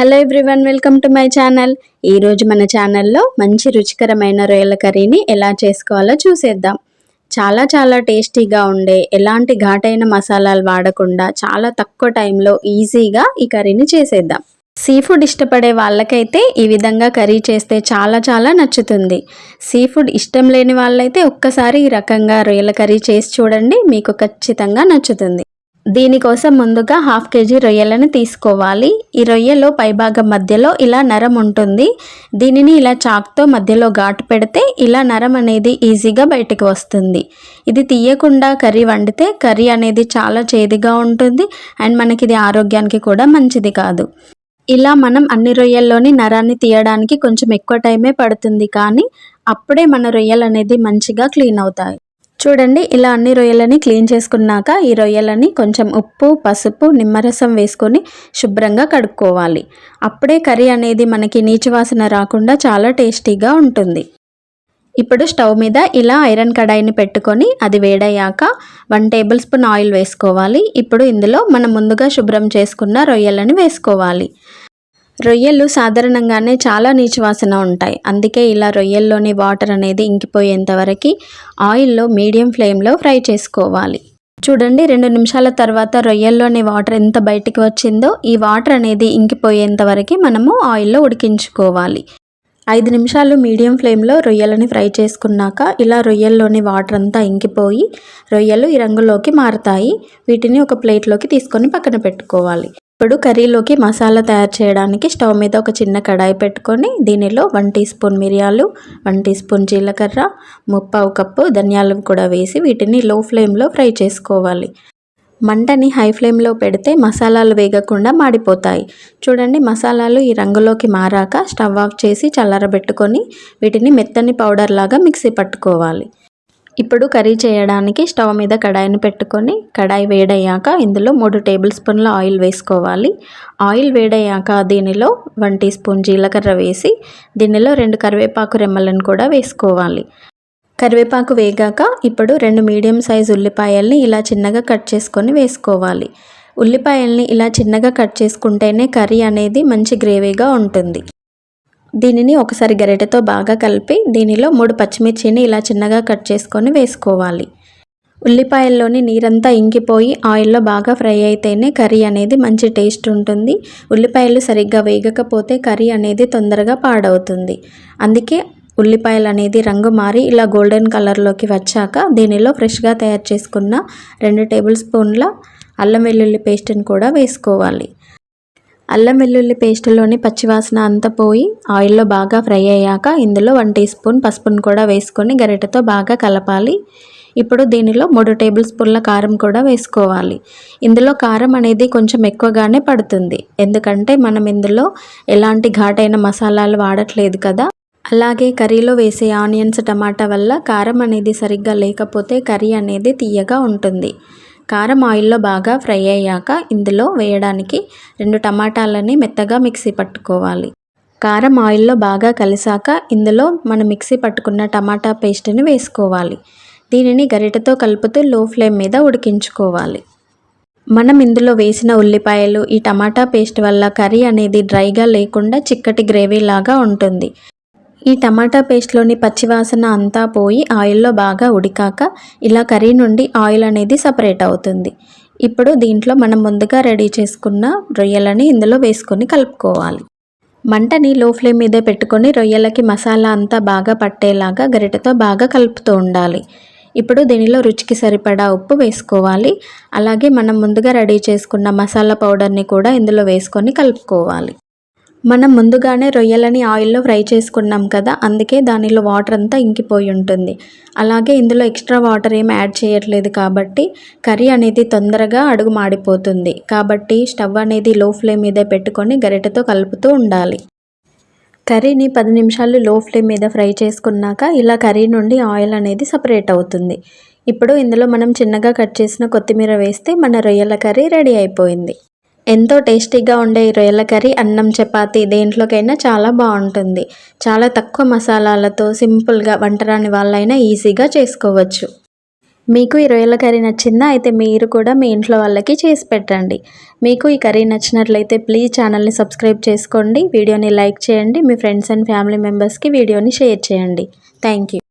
Hello everyone welcome to my channel. ఈరోజు మన ఛానల్లో మంచి రుచికరమైన రొయ్యల కర్రీని ఎలా చేసుకోవాలో చూసేద్దాం. చాలా చాలా టేస్టీగా ఉండే ఎలాంటి ఘాటైన మసాలాలు వాడకుండా చాలా తక్కువ టైంలో ఈజీగా ఈ కర్రీని చేసేద్దాం. సీ ఫుడ్ ఇష్టపడే వాళ్ళకైతే ఈ విధంగా కర్రీ చేస్తే చాలా చాలా నచ్చుతుంది. సీ ఫుడ్ ఇష్టం లేని వాళ్ళైతే ఒక్కసారి ఈ రకంగా రొయ్యల కర్రీ చేసి చూడండి మీకు ఖచ్చితంగా నచ్చుతుంది. దీనికోసం ముందుగా హాఫ్ కేజీ రొయ్యలను తీసుకోవాలి. ఈ రొయ్యలో పైభాగం మధ్యలో ఇలా నరం ఉంటుంది. దీనిని ఇలా చాక్తో మధ్యలో ఘాటు పెడితే ఇలా నరం అనేది ఈజీగా బయటకు వస్తుంది. ఇది తీయకుండా కర్రీ వండితే కర్రీ అనేది చాలా చేదుగా ఉంటుంది అండ్ మనకి ఇది ఆరోగ్యానికి కూడా మంచిది కాదు. ఇలా మనం అన్ని రొయ్యల్లోని నరాన్ని తీయడానికి కొంచెం ఎక్కువ టైమే పడుతుంది కానీ అప్పుడే మన రొయ్యలు అనేది మంచిగా క్లీన్ అవుతాయి. చూడండి ఇలా అన్ని రొయ్యలని క్లీన్ చేసుకున్నాక ఈ రొయ్యలని కొంచెం ఉప్పు పసుపు నిమ్మరసం వేసుకొని శుభ్రంగా కడుక్కోవాలి. అప్పుడే కర్రీ అనేది మనకి నీచు వాసన రాకుండా చాలా టేస్టీగా ఉంటుంది. ఇప్పుడు స్టవ్ మీద ఇలా ఐరన్ కడాయిని పెట్టుకొని అది వేడయ్యాక వన్ టేబుల్ స్పూన్ ఆయిల్ వేసుకోవాలి. ఇప్పుడు ఇందులో మనం ముందుగా శుభ్రం చేసుకున్న రొయ్యలని వేసుకోవాలి. రొయ్యలు సాధారణంగానే చాలా నీచు వాసన ఉంటాయి. అందుకే ఇలా రొయ్యల్లోని వాటర్ అనేది ఇంకిపోయేంత వరకు ఆయిల్లో మీడియం ఫ్లేమ్లో ఫ్రై చేసుకోవాలి. చూడండి రెండు నిమిషాల తర్వాత రొయ్యల్లోని వాటర్ ఎంత బయటికి వచ్చిందో ఈ వాటర్ అనేది ఇంకిపోయేంత వరకు మనము ఆయిల్లో ఉడికించుకోవాలి. ఐదు నిమిషాలు మీడియం ఫ్లేమ్లో రొయ్యలని ఫ్రై చేసుకున్నాక ఇలా రొయ్యల్లోని వాటర్ అంతా ఇంకిపోయి రొయ్యలు ఈ రంగులోకి మారుతాయి. వీటిని ఒక ప్లేట్లోకి తీసుకొని పక్కన పెట్టుకోవాలి. ఇప్పుడు కర్రీలోకి మసాలా తయారు చేయడానికి స్టవ్ మీద ఒక చిన్న కడాయి పెట్టుకొని దీనిలో వన్ టీ స్పూన్ మిరియాలు వన్ టీ స్పూన్ జీలకర్ర ముప్పావు కప్పు ధనియాలు కూడా వేసి వీటిని లో ఫ్లేమ్లో ఫ్రై చేసుకోవాలి. మంటని హై ఫ్లేమ్లో పెడితే మసాలాలు వేగకుండా మాడిపోతాయి. చూడండి మసాలాలు ఈ రంగులోకి మారాక స్టవ్ ఆఫ్ చేసి చల్లారబెట్టుకొని వీటిని మెత్తని పౌడర్ లాగా మిక్సీ పట్టుకోవాలి. ఇప్పుడు కర్రీ చేయడానికి స్టవ్ మీద కడాయిని పెట్టుకొని కడాయి వేడయ్యాక ఇందులో మూడు టేబుల్ స్పూన్ల ఆయిల్ వేసుకోవాలి. ఆయిల్ వేడయ్యాక దీనిలో వన్ టీ స్పూన్ జీలకర్ర వేసి దీనిలో రెండు కరివేపాకు రెమ్మలను కూడా వేసుకోవాలి. కరివేపాకు వేగాక ఇప్పుడు రెండు మీడియం సైజ్ ఉల్లిపాయల్ని ఇలా చిన్నగా కట్ చేసుకొని వేసుకోవాలి. ఉల్లిపాయల్ని ఇలా చిన్నగా కట్ చేసుకుంటేనే కర్రీ అనేది మంచి గ్రేవీగా ఉంటుంది. దీనిని ఒకసారి గరిటెతో బాగా కలిపి దీనిలో మూడు పచ్చిమిర్చిని ఇలా చిన్నగా కట్ చేసుకొని వేసుకోవాలి. ఉల్లిపాయల్లోని నీరంతా ఇంకిపోయి ఆయిల్లో బాగా ఫ్రై అయితేనే కర్రీ అనేది మంచి టేస్ట్ ఉంటుంది. ఉల్లిపాయలు సరిగ్గా వేగకపోతే కర్రీ అనేది తొందరగా పాడవుతుంది. అందుకే ఉల్లిపాయలు అనేది రంగు మారి ఇలా గోల్డెన్ కలర్లోకి వచ్చాక దీనిలో ఫ్రెష్గా తయారు చేసుకున్న రెండు టేబుల్ స్పూన్ల అల్లం వెల్లుల్లి పేస్ట్ని కూడా వేసుకోవాలి. అల్లం వెల్లుల్లి పేస్టులోని పచ్చివాసన అంతా పోయి ఆయిల్లో బాగా ఫ్రై అయ్యాక ఇందులో వన్ టీ స్పూన్ పసుపును కూడా వేసుకొని గరిటెతో బాగా కలపాలి. ఇప్పుడు దీనిలో మూడు టేబుల్ స్పూన్ల కారం కూడా వేసుకోవాలి. ఇందులో కారం అనేది కొంచెం ఎక్కువగానే పడుతుంది. ఎందుకంటే మనం ఇందులో ఎలాంటి ఘాటైన మసాలాలు వాడట్లేదు కదా. అలాగే కర్రీలో వేసే ఆనియన్స్ టమాటా వల్ల కారం అనేది సరిగ్గా లేకపోతే కర్రీ అనేది తీయగా ఉంటుంది. కారం ఆయిల్లో బాగా ఫ్రై అయ్యాక ఇందులో వేయడానికి రెండు టమాటాలని మెత్తగా మిక్సీ పట్టుకోవాలి. కారం ఆయిల్లో బాగా కలిసాక ఇందులో మనం మిక్సీ పట్టుకున్న టమాటా పేస్ట్ని వేసుకోవాలి. దీనిని గరిటతో కలుపుతూ లో ఫ్లేమ్ మీద ఉడికించుకోవాలి. మనం ఇందులో వేసిన ఉల్లిపాయలు ఈ టమాటా పేస్ట్ వల్ల కర్రీ అనేది డ్రైగా లేకుండా చిక్కటి గ్రేవీ లాగా ఉంటుంది. ఈ టమాటా పేస్ట్లోని పచ్చివాసన అంతా పోయి ఆయిల్లో బాగా ఉడికాక ఇలా కర్రీ నుండి ఆయిల్ అనేది సపరేట్ అవుతుంది. ఇప్పుడు దీంట్లో మనం ముందుగా రెడీ చేసుకున్న రొయ్యలని ఇందులో వేసుకొని కలుపుకోవాలి. మంటని లో ఫ్లేమ్ మీదే పెట్టుకొని రొయ్యలకి మసాలా అంతా బాగా పట్టేలాగా గరిటెతో బాగా కలుపుతూ ఉండాలి. ఇప్పుడు దీనిలో రుచికి సరిపడా ఉప్పు వేసుకోవాలి. అలాగే మనం ముందుగా రెడీ చేసుకున్న మసాలా పౌడర్ని కూడా ఇందులో వేసుకొని కలుపుకోవాలి. మనం ముందుగానే రొయ్యలని ఆయిల్లో ఫ్రై చేసుకున్నాం కదా అందుకే దానిలో వాటర్ అంతా ఇంకిపోయి ఉంటుంది. అలాగే ఇందులో ఎక్స్ట్రా వాటర్ ఏం యాడ్ చేయట్లేదు కాబట్టి కర్రీ అనేది తొందరగా అడుగు మాడిపోతుంది. కాబట్టి స్టవ్ అనేది లో ఫ్లేమ్ మీదే పెట్టుకొని గరిటెతో కలుపుతూ ఉండాలి. కర్రీని పది నిమిషాలు లో ఫ్లేమ్ మీద ఫ్రై చేసుకున్నాక ఇలా కర్రీ నుండి ఆయిల్ అనేది సపరేట్ అవుతుంది. ఇప్పుడు ఇందులో మనం చిన్నగా కట్ చేసిన కొత్తిమీర వేస్తే మన రొయ్యల కర్రీ రెడీ అయిపోయింది. ఎంతో టేస్టీగా ఉండే ఈ రొయ్యల కర్రీ అన్నం చపాతి దేంట్లోకైనా చాలా బాగుంటుంది. చాలా తక్కువ మసాలాలతో సింపుల్గా వంటరాని వాళ్ళైనా ఈజీగా చేసుకోవచ్చు. మీకు ఈ రొయ్యల కర్రీ నచ్చిందా? అయితే మీరు కూడా మీ ఇంట్లో వాళ్ళకి చేసి పెట్టండి. మీకు ఈ కర్రీ నచ్చినట్లయితే ప్లీజ్ ఛానల్ని సబ్స్క్రైబ్ చేసుకోండి. వీడియోని లైక్ చేయండి. మీ ఫ్రెండ్స్ అండ్ ఫ్యామిలీ మెంబర్స్కి వీడియోని షేర్ చేయండి. Thank you.